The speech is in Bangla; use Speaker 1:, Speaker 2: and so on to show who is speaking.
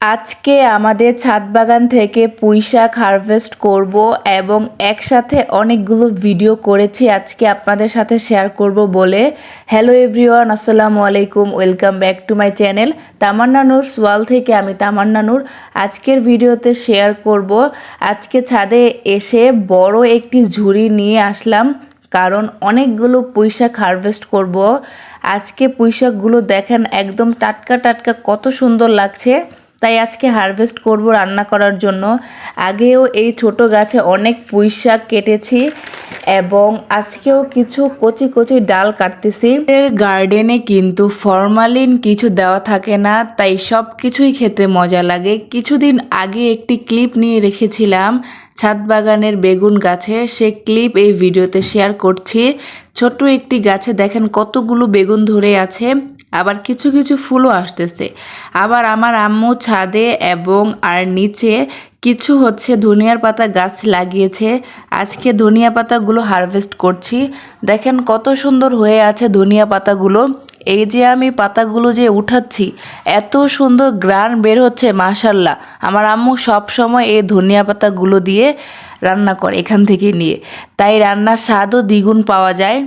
Speaker 1: আজকে আমাদের ছাদ বাগান থেকে পুঁই শাক হারভেস্ট করব এবং একসাথে অনেকগুলো ভিডিও করেছি। আজকে আপনাদের সাথে শেয়ার করব বলে। হ্যালো এভরিওয়ান আসসালামু আলাইকুম welcome back to my channel Tamanna Noor সোয়াল থেকে আমি তামান্না নূর। আজকের ভিডিওতে শেয়ার করব। আজকে ছাদে এসে বড় একটি ঝুড়ি নিয়ে আসলাম, কারণ অনেকগুলো পুঁইশাক হারভেস্ট করব। আজকে পুঁইশাকগুলো দেখেন একদম টাটকা টাটকা কত সুন্দর লাগছে। তাই আজকে হারভেস্ট করব রান্না করার জন্য। আগেও এই ছোট গাছে অনেক পুঁই শাক কেটেছি এবং আজকেও কিছু কচি কচি ডাল কাটতেছি। এর গার্ডেনে কিন্তু ফরমালিন কিছু দেওয়া থাকে না, তাই সব কিছুই খেতে মজা লাগে। কিছুদিন আগে একটি ক্লিপ নিয়ে রেখেছিলাম ছাদ বাগানের বেগুন গাছে, সে ক্লিপ এই ভিডিওতে শেয়ার করছি। ছোট্ট একটি গাছে দেখেন কতগুলো বেগুন ধরে আছে। আবার কিছু কিছু ফুলও আসতেছে। আবার আমার আম্মু ছাদে এবং আর নিচে কিছু হচ্ছে ধনিয়ার পাতা গাছ লাগিয়েছে। আজকে ধনিয়া পাতাগুলো হারভেস্ট করছি। দেখেন কত সুন্দর হয়ে আছে ধনিয়া পাতাগুলো। এই যে আমি পাতাগুলো যে উঠাচ্ছি, এত সুন্দর গ্রান বের হচ্ছে মাশাল্লাহ আমার আম্মু সব সময় এই ধনিয়া পাতাগুলো দিয়ে রান্না করে, এখান থেকে নিয়ে। তাই রান্নার স্বাদও দ্বিগুণ পাওয়া যায়।